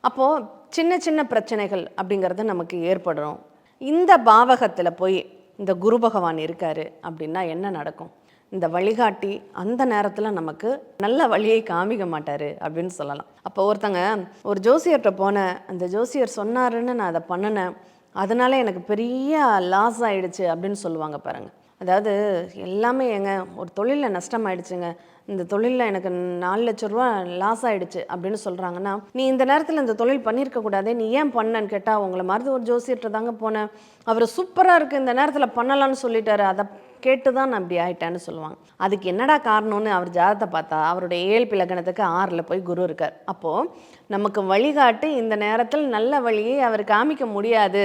அப்போது சின்ன சின்ன பிரச்சனைகள் அப்படிங்கிறது நமக்கு ஏற்படும். இந்த பாவகத்தில் போய் இந்த குரு பகவான் இருக்காரு அப்படின்னா என்ன நடக்கும்? இந்த வழிகாட்டி அந்த நேரத்தில் நமக்கு நல்ல வழியை காமிக்க மாட்டார் அப்படின்னு சொல்லலாம். அப்போ ஒருத்தங்க ஒரு ஜோசியர்கிட்ட போனேன். அந்த ஜோசியர் சொன்னாருன்னு நான் அதை பண்ணினேன். அதனால் எனக்கு பெரிய லாஸ் ஆயிடுச்சு அப்படின்னு சொல்லுவாங்க பாருங்கள் அதாவது எல்லாமே எங்க ஒரு தொழிலில் நஷ்டமாயிடுச்சுங்க. இந்த தொழிலில் எனக்கு நாலு லட்ச ரூபா லாஸ் ஆயிடுச்சு அப்படின்னு சொல்கிறாங்கன்னா நீ இந்த நேரத்தில் இந்த தொழில் பண்ணியிருக்க கூடாதே நீ ஏன் பண்ணன்னு கேட்டால் உங்களை மாதிரி ஒரு ஜோசியர்கிட்ட தாங்க போனேன். அவர் சூப்பராக இருக்குது இந்த நேரத்தில் பண்ணலான்னு சொல்லிட்டாரு. அதை கேட்டு தான் நான் இப்படி ஆயிட்டேன்னு சொல்லுவாங்க. அதுக்கு என்னடா காரணம்னு அவர் ஜாதத்தை பார்த்தா அவருடைய ஏழு பிளகணத்துக்கு ஆறில் போய் குரு இருக்கார். அப்போது நமக்கு வழிகாட்டி இந்த நேரத்தில் நல்ல வழியை அவர் காமிக்க முடியாது.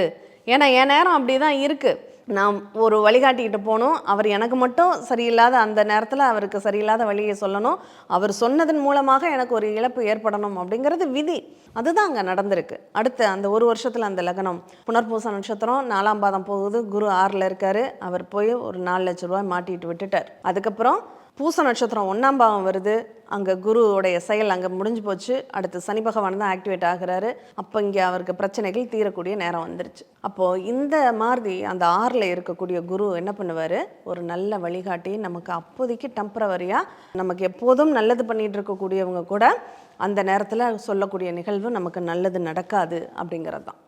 ஏன்னா என் நேரம் அப்படி தான் இருக்குது நான் ஒரு வழிகாட்டிக்கிட்ட போகணும். அவர் எனக்கு மட்டும் சரியில்லாத அந்த நேரத்தில் அவருக்கு சரியில்லாத வழியை சொல்லணும். அவர் சொன்னதன் மூலமாக எனக்கு ஒரு இழப்பு ஏற்படணும் அப்படிங்கிறது விதி. அதுதான் அங்கே நடந்திருக்கு. அடுத்து அந்த ஒரு வருஷத்தில் அந்த லக்னம். புனர்பூச நட்சத்திரம் நாலாம் பாதம் போகுது. குரு ஆறில் இருக்காரு. அவர் போய் ஒரு நாலு லட்ச ரூபாய் மாட்டிட்டு விட்டுட்டார். அதுக்கப்புறம் பூச நட்சத்திரம் ஒன்றாம் பாவம் வருது. அங்கே குருவுடைய செயல் அங்கே முடிஞ்சு போச்சு. அடுத்து சனி பகவான் தான் ஆக்டிவேட் ஆகிறாரு. அப்போ இங்கே அவருக்கு பிரச்சனைகள் தீரக்கூடிய நேரம் வந்துருச்சு. அப்போது இந்த மாதிரி அந்த ஆறில் இருக்கக்கூடிய குரு என்ன பண்ணுவார்? ஒரு நல்ல வழிகாட்டி நமக்கு அப்போதைக்கு டெம்பரவரியாக நமக்கு எப்போதும் நல்லது பண்ணிட்டு இருக்கக்கூடியவங்க கூட அந்த நேரத்தில் சொல்லக்கூடிய நிகழ்வு நமக்கு நல்லது நடக்காது அப்படிங்கிறது தான்